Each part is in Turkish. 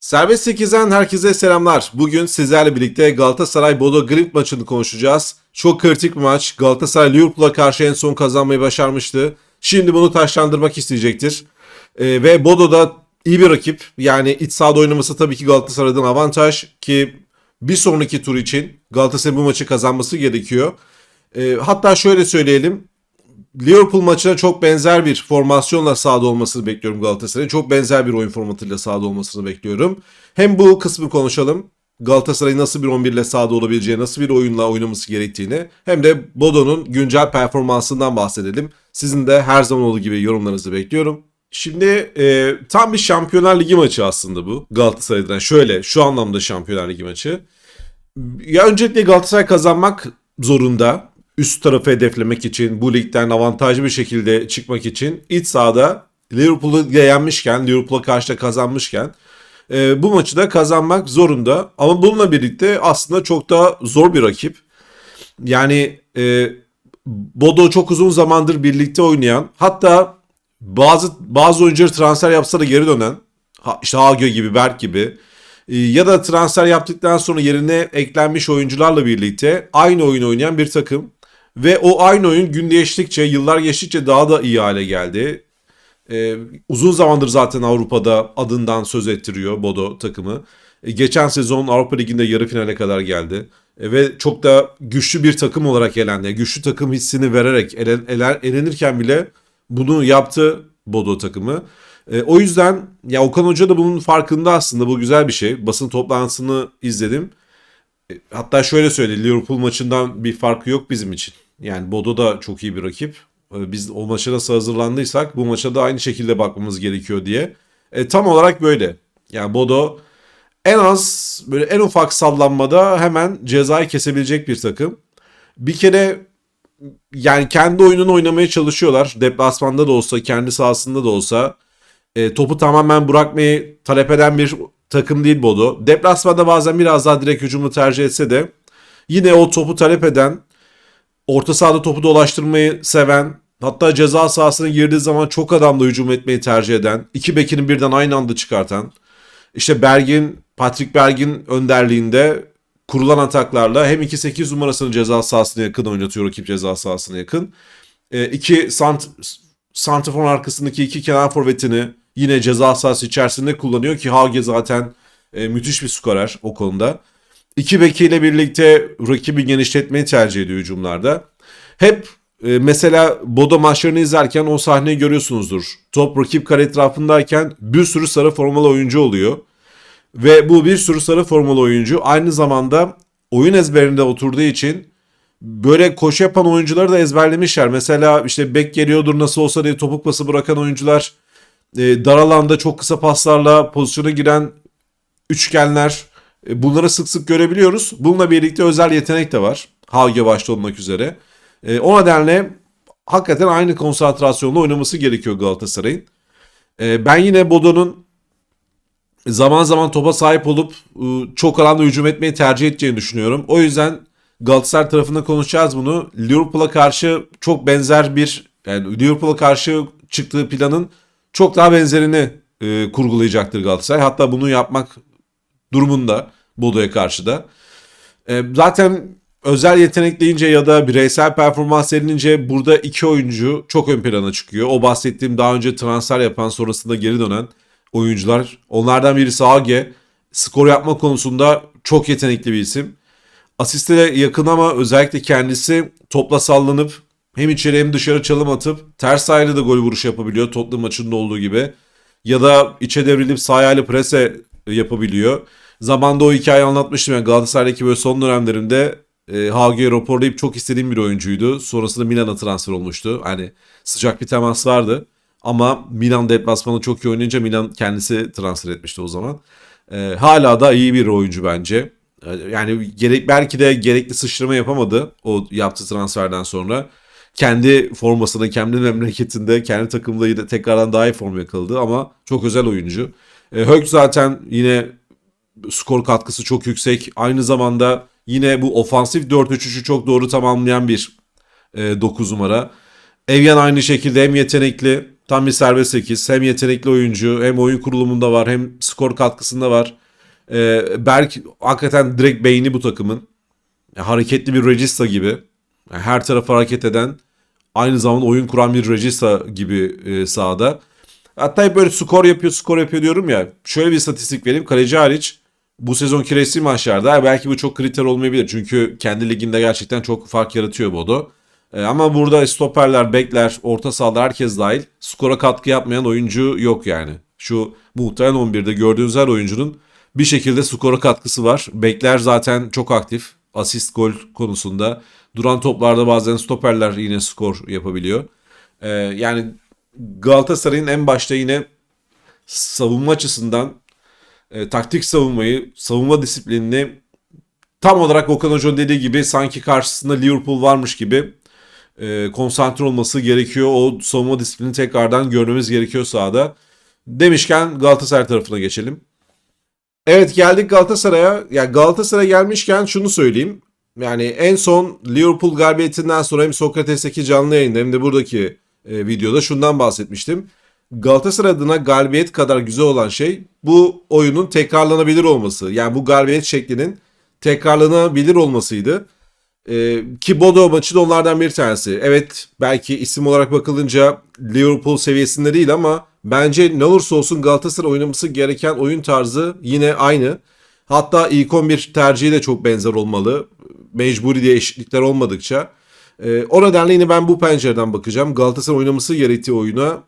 Serbest 8'den herkese selamlar. Bugün sizlerle birlikte Galatasaray Bodo Glimt maçını konuşacağız. Çok kritik bir maç. Galatasaray Liverpool'a karşı en son kazanmayı başarmıştı. Şimdi bunu taşlandırmak isteyecektir. Ee, ve Bodo da iyi bir rakip. Yani iç sahada oynaması tabii ki Galatasaray'dan avantaj ki bir sonraki tur için Galatasaray'ın bu maçı kazanması gerekiyor. Ee, hatta şöyle söyleyelim. Liverpool maçına çok benzer bir formasyonla sahada olmasını bekliyorum Galatasaray'ın. Çok benzer bir oyun formatıyla sahada olmasını bekliyorum. Hem bu kısmı konuşalım. Galatasaray nasıl bir 11 ile sahada olabileceği, nasıl bir oyunla oynaması gerektiğini hem de Bodo'nun güncel performansından bahsedelim. Sizin de her zaman olduğu gibi yorumlarınızı bekliyorum. Şimdi e, tam bir Şampiyonlar Ligi maçı aslında bu Galatasaray'dan. Şöyle şu anlamda Şampiyonlar Ligi maçı. Ya öncelikle Galatasaray kazanmak zorunda. Üst tarafı hedeflemek için, bu ligden avantajlı bir şekilde çıkmak için iç sahada Liverpool'u yenmişken, Liverpool'a karşı da kazanmışken e, bu maçı da kazanmak zorunda. Ama bununla birlikte aslında çok daha zor bir rakip. Yani e, Bodo çok uzun zamandır birlikte oynayan, hatta bazı bazı oyuncuları transfer yapsa da geri dönen, işte Hagio gibi, Berk gibi e, ya da transfer yaptıktan sonra yerine eklenmiş oyuncularla birlikte aynı oyun oynayan bir takım. Ve o aynı oyun gün geçtikçe, yıllar geçtikçe daha da iyi hale geldi. Ee, uzun zamandır zaten Avrupa'da adından söz ettiriyor Bodo takımı. Ee, geçen sezon Avrupa Ligi'nde yarı finale kadar geldi. Ee, ve çok da güçlü bir takım olarak elendi. Güçlü takım hissini vererek elen, eler, elenirken bile bunu yaptı Bodo takımı. Ee, o yüzden ya Okan Hoca da bunun farkında aslında bu güzel bir şey. Basın toplantısını izledim. E, Hatta şöyle söyledi Liverpool maçından bir farkı yok bizim için. Yani Bodo da çok iyi bir rakip. E, Biz o maça nasıl hazırlandıysak bu maça da aynı şekilde bakmamız gerekiyor diye. E, tam olarak böyle. Yani Bodo en az böyle en ufak sallanmada hemen cezayı kesebilecek bir takım. Bir kere yani kendi oyununu oynamaya çalışıyorlar. Deplasmanda da olsa, kendi sahasında da olsa e, topu tamamen bırakmayı talep eden bir takım değil Bodo. Deplasmanda bazen biraz daha direkt hücumu tercih etse de yine o topu talep eden, orta sahada topu dolaştırmayı seven, hatta ceza sahasına girdiği zaman çok adamla hücum etmeyi tercih eden, iki bekini birden aynı anda çıkartan, işte Bergin, Patrick Bergin önderliğinde kurulan ataklarla hem 2-8 numarasını ceza sahasına yakın oynatıyor rakip ceza sahasına yakın. E, iki sant santrafor arkasındaki iki kenar forvetini yine ceza sahası içerisinde kullanıyor ki Hage zaten e, müthiş bir skorer o konuda. İki bekiyle birlikte rakibi genişletmeyi tercih ediyor hücumlarda. Hep e, mesela Bodo maçlarını izlerken o sahneyi görüyorsunuzdur. Top rakip kare etrafındayken bir sürü sarı formalı oyuncu oluyor. Ve bu bir sürü sarı formalı oyuncu aynı zamanda oyun ezberinde oturduğu için böyle koşu yapan oyuncuları da ezberlemişler. Mesela işte bek geliyordur nasıl olsa diye topuk pası bırakan oyuncular e, dar alanda çok kısa paslarla pozisyona giren üçgenler e, bunları sık sık görebiliyoruz. Bununla birlikte özel yetenek de var. Hage başta olmak üzere. E, o nedenle hakikaten aynı konsantrasyonla oynaması gerekiyor Galatasaray'ın. E, ben yine Bodo'nun zaman zaman topa sahip olup e, çok alanda hücum etmeyi tercih edeceğini düşünüyorum. O yüzden Galatasaray tarafında konuşacağız bunu. Liverpool'a karşı çok benzer bir yani Liverpool'a karşı çıktığı planın çok daha benzerini e, kurgulayacaktır Galatasaray. Hatta bunu yapmak durumunda Bodo'ya karşı da. E, zaten özel yetenek deyince ya da bireysel performans denilince burada iki oyuncu çok ön plana çıkıyor. O bahsettiğim daha önce transfer yapan sonrasında geri dönen oyuncular. Onlardan birisi Age. Skor yapma konusunda çok yetenekli bir isim. Asiste yakın ama özellikle kendisi topla sallanıp hem içeri hem dışarı çalım atıp ters ayağıyla da gol vuruşu yapabiliyor. Tottenham maçında olduğu gibi. Ya da içe devrilip sağ ayağıyla prese yapabiliyor. Zamanda o hikayeyi anlatmıştım. Yani Galatasaray'daki böyle son dönemlerinde e, Hage'yi raporlayıp çok istediğim bir oyuncuydu. Sonrasında Milan'a transfer olmuştu. Hani sıcak bir temas vardı. Ama Milan deplasmanı çok iyi oynayınca Milan kendisi transfer etmişti o zaman. E, hala da iyi bir oyuncu bence. E, Yani gerek belki de gerekli sıçrama yapamadı o yaptığı transferden sonra. Kendi formasını, kendi memleketinde, kendi takımda yine tekrardan daha iyi form yakaladı ama çok özel oyuncu. E, Höck zaten yine skor katkısı çok yüksek. Aynı zamanda yine bu ofansif 4-3-3'ü çok doğru tamamlayan bir e, 9 numara. Evyen aynı şekilde hem yetenekli Tam bir serbest 8. Hem yetenekli oyuncu hem oyun kurulumunda var hem skor katkısında var. Ee, Berk hakikaten direkt beyni bu takımın. Ya, hareketli bir regista gibi. Yani her tarafa hareket eden aynı zamanda oyun kuran bir regista gibi e, sahada. Hatta hep böyle skor yapıyor skor yapıyor diyorum ya. Şöyle bir istatistik vereyim. Kaleci hariç bu sezonki resmi maçlarda belki bu çok kriter olmayabilir. Çünkü kendi liginde gerçekten çok fark yaratıyor Bodo. E, ama burada stoperler, bekler, orta sahalar herkes dahil skora katkı yapmayan oyuncu yok yani. Şu muhtemelen 11'de gördüğünüz her oyuncunun bir şekilde skora katkısı var. Bekler zaten çok aktif. Asist gol konusunda. Duran toplarda bazen stoperler yine skor yapabiliyor. E, yani Galatasaray'ın en başta yine savunma açısından e, taktik savunmayı, savunma disiplinini tam olarak Okan Hoca'nın dediği gibi sanki karşısında Liverpool varmış gibi e, konsantre olması gerekiyor. O savunma disiplini tekrardan görmemiz gerekiyor sahada. Demişken Galatasaray tarafına geçelim. Evet geldik Galatasaray'a. Ya Galatasaray gelmişken şunu söyleyeyim. Yani en son Liverpool galibiyetinden sonra hem Sokrates'teki canlı yayında hem de buradaki e, videoda şundan bahsetmiştim. Galatasaray adına galibiyet kadar güzel olan şey bu oyunun tekrarlanabilir olması. Yani bu galibiyet şeklinin tekrarlanabilir olmasıydı. Ee, ki Bodo maçı da onlardan bir tanesi. Evet belki isim olarak bakılınca Liverpool seviyesinde değil ama bence ne olursa olsun Galatasaray oynaması gereken oyun tarzı yine aynı. Hatta ilk 11 tercihi de çok benzer olmalı. Mecburi diye eşitlikler olmadıkça. Ee, o nedenle yine ben bu pencereden bakacağım. Galatasaray oynaması gerektiği oyuna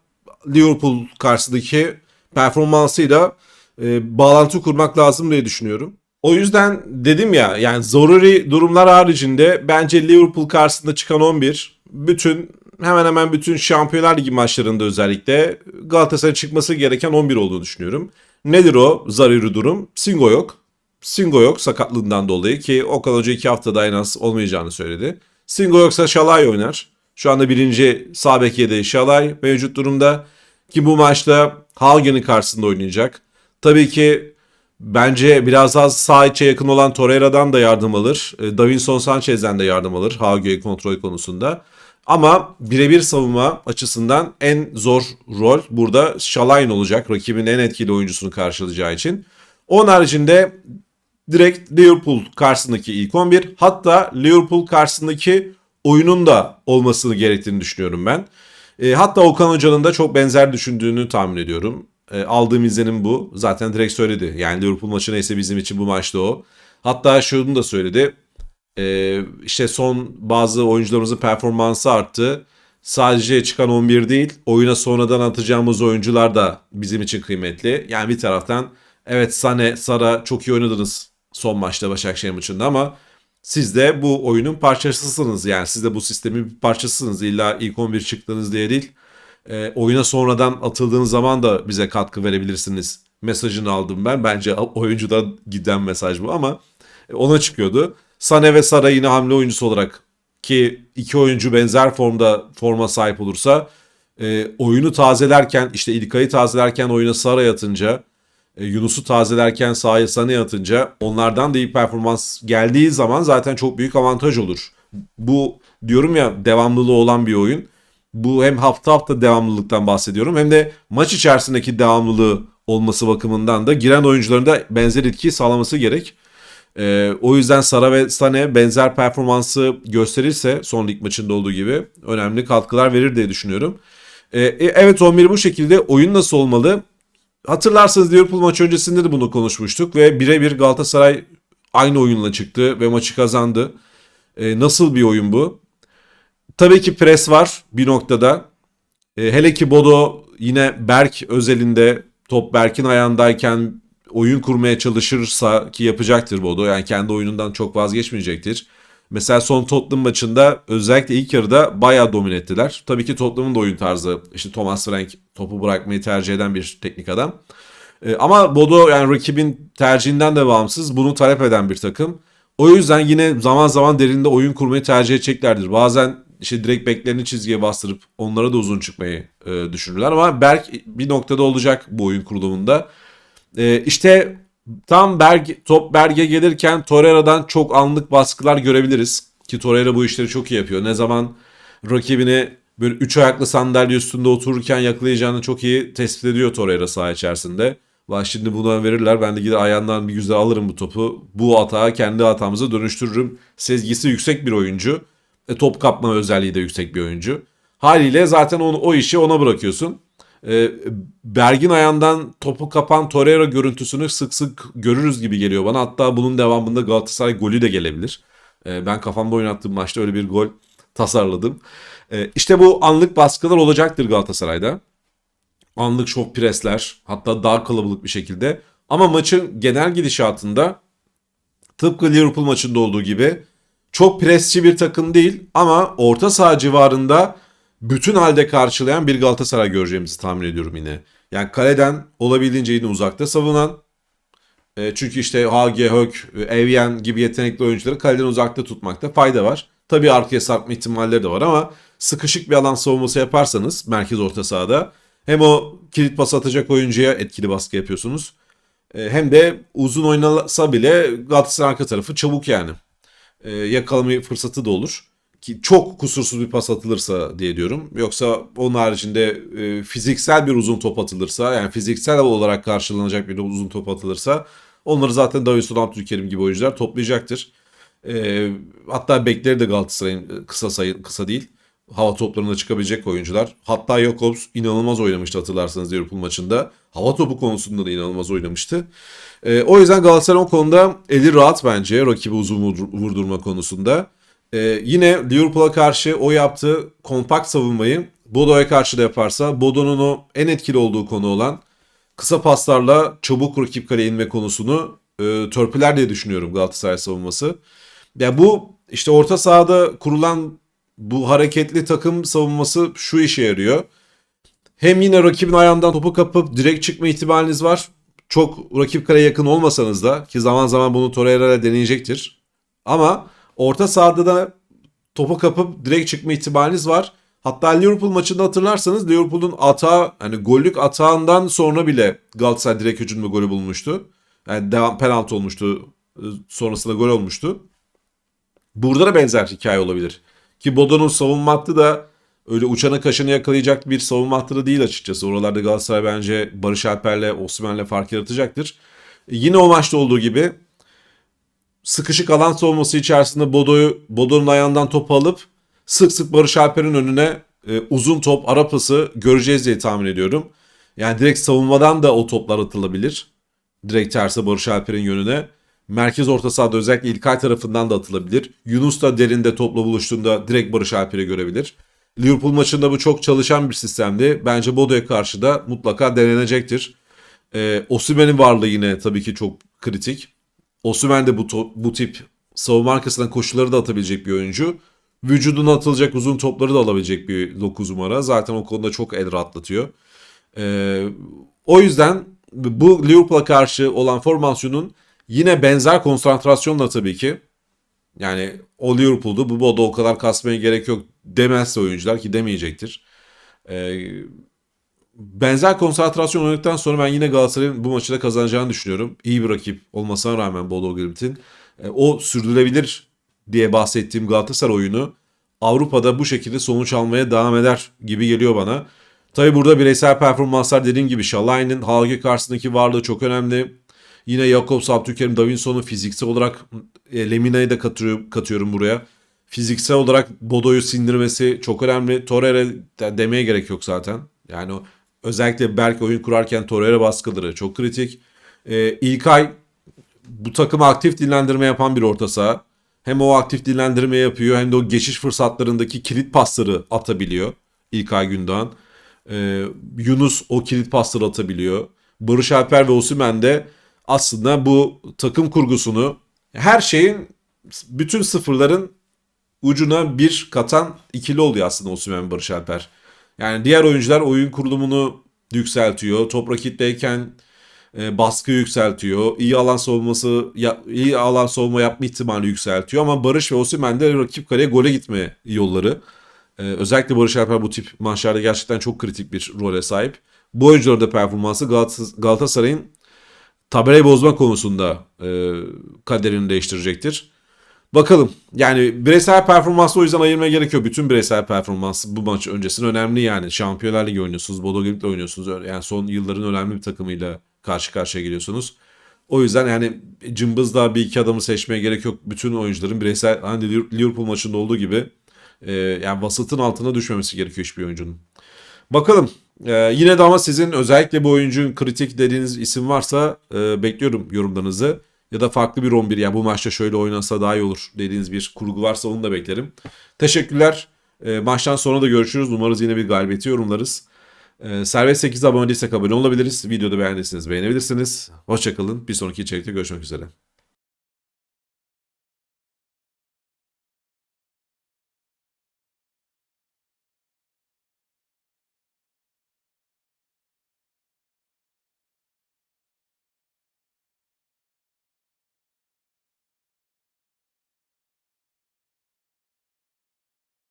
Liverpool karşısındaki performansıyla e, bağlantı kurmak lazım diye düşünüyorum. O yüzden dedim ya yani zaruri durumlar haricinde bence Liverpool karşısında çıkan 11 bütün hemen hemen bütün Şampiyonlar Ligi maçlarında özellikle Galatasaray'ın çıkması gereken 11 olduğunu düşünüyorum. Nedir o zaruri durum? Singo yok. Singo yok sakatlığından dolayı ki Okan Hoca 2 haftada en az olmayacağını söyledi. Singo yoksa Şalay oynar. Şu anda birinci sağ bek yedeği Şalay mevcut durumda. Ki bu maçta Hagen'in karşısında oynayacak. Tabii ki bence biraz daha sağ içe yakın olan Torreira'dan da yardım alır. E, Davinson Sanchez'den de yardım alır Hagen'i kontrol konusunda. Ama birebir savunma açısından en zor rol burada Şalay'ın olacak. Rakibin en etkili oyuncusunu karşılayacağı için. Onun haricinde direkt Liverpool karşısındaki ilk 11 hatta Liverpool karşısındaki oyunun da olmasını gerektiğini düşünüyorum ben. E, hatta Okan Hoca'nın da çok benzer düşündüğünü tahmin ediyorum. E, aldığım izlenim bu. Zaten direkt söyledi. Yani Liverpool maçı neyse bizim için bu maçta o. Hatta şunu da söyledi. E, işte son bazı oyuncularımızın performansı arttı. Sadece çıkan 11 değil, oyuna sonradan atacağımız oyuncular da bizim için kıymetli. Yani bir taraftan evet Sane, Sara çok iyi oynadınız son maçta Başakşehir maçında ama siz de bu oyunun parçasısınız. Yani siz de bu sistemin bir parçasısınız. İlla ilk 11 çıktınız diye değil. E, oyuna sonradan atıldığınız zaman da bize katkı verebilirsiniz. Mesajını aldım ben. Bence oyuncudan giden mesaj bu ama ona çıkıyordu. Sane ve Sara yine hamle oyuncusu olarak ki iki oyuncu benzer formda forma sahip olursa e, oyunu tazelerken işte İlkay'ı tazelerken oyuna Sara yatınca e, Yunus'u tazelerken sahaya Sané atınca onlardan da iyi performans geldiği zaman zaten çok büyük avantaj olur. Bu diyorum ya devamlılığı olan bir oyun. Bu hem hafta hafta devamlılıktan bahsediyorum hem de maç içerisindeki devamlılığı olması bakımından da giren oyuncuların da benzer etkiyi sağlaması gerek. Ee, o yüzden Sara ve Sane benzer performansı gösterirse son lig maçında olduğu gibi önemli katkılar verir diye düşünüyorum. Ee, evet 11 bu şekilde oyun nasıl olmalı? Hatırlarsanız Liverpool maçı öncesinde de bunu konuşmuştuk ve birebir Galatasaray aynı oyunla çıktı ve maçı kazandı. E, nasıl bir oyun bu? Tabii ki pres var bir noktada. E, hele ki Bodo yine Berk özelinde top Berk'in ayağındayken oyun kurmaya çalışırsa ki yapacaktır Bodo. Yani kendi oyunundan çok vazgeçmeyecektir. Mesela son Tottenham maçında özellikle ilk yarıda bayağı domine ettiler. Tabii ki Tottenham'ın da oyun tarzı. İşte Thomas Frank topu bırakmayı tercih eden bir teknik adam. Ee, ama Bodo yani rakibin tercihinden de bağımsız bunu talep eden bir takım. O yüzden yine zaman zaman derinde oyun kurmayı tercih edeceklerdir. Bazen işte direkt beklerini çizgiye bastırıp onlara da uzun çıkmayı e, düşünürler. Ama Berk bir noktada olacak bu oyun kurulumunda. E, işte Tam Berg, top Berg'e gelirken Torreira'dan çok anlık baskılar görebiliriz. Ki Torreira bu işleri çok iyi yapıyor. Ne zaman rakibini böyle üç ayaklı sandalye üstünde otururken yakalayacağını çok iyi tespit ediyor Torreira saha içerisinde. Var şimdi buna verirler ben de gider ayağından bir güzel alırım bu topu. Bu hata kendi hatamıza dönüştürürüm. Sezgisi yüksek bir oyuncu. E, top kapma özelliği de yüksek bir oyuncu. Haliyle zaten onu, o işi ona bırakıyorsun. E, Bergin ayağından topu kapan Torreira görüntüsünü sık sık görürüz gibi geliyor bana. Hatta bunun devamında Galatasaray golü de gelebilir. E, ben kafamda oynattığım maçta öyle bir gol tasarladım. E, işte bu anlık baskılar olacaktır Galatasaray'da. Anlık şok presler hatta daha kalabalık bir şekilde. Ama maçın genel gidişatında tıpkı Liverpool maçında olduğu gibi çok presçi bir takım değil ama orta saha civarında bütün halde karşılayan bir Galatasaray göreceğimizi tahmin ediyorum yine. Yani kaleden olabildiğince yine uzakta savunan e, çünkü işte Hage, Hök, Evyen gibi yetenekli oyuncuları kaleden uzakta tutmakta fayda var. Tabii arkaya sarkma ihtimalleri de var ama sıkışık bir alan savunması yaparsanız merkez orta sahada hem o kilit pas atacak oyuncuya etkili baskı yapıyorsunuz. E, hem de uzun oynasa bile Galatasaray arka tarafı çabuk yani. E, yakalama fırsatı da olur. Ki çok kusursuz bir pas atılırsa diye diyorum. Yoksa onun haricinde e, fiziksel bir uzun top atılırsa yani fiziksel olarak karşılanacak bir uzun top atılırsa onları zaten Davinson Abdülkerim gibi oyuncular toplayacaktır. E, hatta bekleri de Galatasaray'ın kısa sayı kısa değil hava toplarına çıkabilecek oyuncular. Hatta Jakobs inanılmaz oynamıştı hatırlarsanız Liverpool maçında. Hava topu konusunda da inanılmaz oynamıştı. E, o yüzden Galatasaray o konuda eli rahat bence rakibi uzun vurdurma konusunda. E, yine Liverpool'a karşı o yaptığı kompakt savunmayı Bodo'ya karşı da yaparsa Bodo'nun o en etkili olduğu konu olan kısa paslarla çabuk rakip kaleye inme konusunu e, törpüler diye düşünüyorum Galatasaray savunması. Ya yani bu işte orta sahada kurulan bu hareketli takım savunması şu işe yarıyor. Hem yine rakibin ayağından topu kapıp direkt çıkma ihtimaliniz var. Çok rakip kaleye yakın olmasanız da ki zaman zaman bunu Torreira deneyecektir. Ama orta sahada da topu kapıp direkt çıkma ihtimaliniz var. Hatta Liverpool maçında hatırlarsanız Liverpool'un atağı hani gollük atağından sonra bile Galatasaray direkt hücumda golü bulmuştu. Yani devam penaltı olmuştu. Sonrasında gol olmuştu. Burada da benzer hikaye olabilir. Ki Bodo'nun savunma hattı da öyle uçanı kaşını yakalayacak bir savunma hattı da değil açıkçası. Oralarda Galatasaray bence Barış Alper'le, Osimhen'le fark yaratacaktır. E, yine o maçta olduğu gibi sıkışık alan savunması içerisinde Bodo'yu Bodo'nun ayağından topu alıp sık sık Barış Alper'in önüne e, uzun top, ara pası göreceğiz diye tahmin ediyorum. Yani direkt savunmadan da o toplar atılabilir. Direkt terse Barış Alper'in yönüne. Merkez orta sahada özellikle İlkay tarafından da atılabilir. Yunus da derinde topla buluştuğunda direkt Barış Alper'i görebilir. Liverpool maçında bu çok çalışan bir sistemdi. Bence Bodo'ya karşı da mutlaka denenecektir. Ee, Osimhen'in varlığı yine tabii ki çok kritik. Osimhen de bu, bu tip savunma arkasından koşuları da atabilecek bir oyuncu. Vücuduna atılacak uzun topları da alabilecek bir 9 numara. Zaten o konuda çok el rahatlatıyor. Ee, o yüzden bu Liverpool'a karşı olan formasyonun Yine benzer konsantrasyonla tabii ki. Yani o Liverpool'du bu Bodo o kadar kasmaya gerek yok demezse oyuncular ki demeyecektir. Ee, benzer konsantrasyon oynadıktan sonra ben yine Galatasaray'ın bu maçı da kazanacağını düşünüyorum. İyi bir rakip olmasına rağmen Bodo Glimt'in. Ee, o sürdürülebilir diye bahsettiğim Galatasaray oyunu Avrupa'da bu şekilde sonuç almaya devam eder gibi geliyor bana. Tabi burada bireysel performanslar dediğim gibi Şalay'ın Halge karşısındaki varlığı çok önemli. Yine Jakobs, Abdülkerim, Davinson'u fiziksel olarak e, Lemina'yı da katıyorum, katıyorum buraya. Fiziksel olarak Bodo'yu sindirmesi çok önemli. Torreira demeye gerek yok zaten. Yani özellikle Berk oyun kurarken Torreira baskıları çok kritik. E, İlkay bu takımı aktif dinlendirme yapan bir orta saha. Hem o aktif dinlendirme yapıyor hem de o geçiş fırsatlarındaki kilit pasları atabiliyor İlkay Gündoğan. Ee, Yunus o kilit pasları atabiliyor. Barış Alper ve Osimhen de aslında bu takım kurgusunu her şeyin bütün sıfırların ucuna bir katan ikili oluyor aslında Osimhen Barış Alper. Yani diğer oyuncular oyun kurulumunu yükseltiyor. Top rakitteyken e, baskı yükseltiyor. iyi alan savunması ya, iyi alan savunma yapma ihtimali yükseltiyor ama Barış ve Osimhen de rakip kaleye gole gitme yolları. E, özellikle Barış Alper bu tip maçlarda gerçekten çok kritik bir role sahip. Bu oyuncuların da performansı Galatasaray'ın tabelayı bozma konusunda e, kaderini değiştirecektir. Bakalım. Yani bireysel performansla o yüzden ayırmaya gerekiyor. Bütün bireysel performans bu maç öncesinde önemli yani. Şampiyonlar Ligi oynuyorsunuz. Bodo Glimt'le oynuyorsunuz. Yani son yılların önemli bir takımıyla karşı karşıya geliyorsunuz. O yüzden yani cımbızda bir iki adamı seçmeye gerek yok. Bütün oyuncuların bireysel hani Liverpool maçında olduğu gibi e, yani vasıtın altına düşmemesi gerekiyor hiçbir oyuncunun. Bakalım. Ee, yine de ama sizin özellikle bu oyuncunun kritik dediğiniz isim varsa e, bekliyorum yorumlarınızı. Ya da farklı bir 11 ya bu maçta şöyle oynansa daha iyi olur dediğiniz bir kurgu varsa onu da beklerim. Teşekkürler. Ee, maçtan sonra da görüşürüz. Umarız yine bir galibiyeti yorumlarız. Ee, Servet 8 abone değilsek abone olabiliriz. Videoda beğendiyseniz beğenebilirsiniz. Hoşçakalın. Bir sonraki içerikte görüşmek üzere.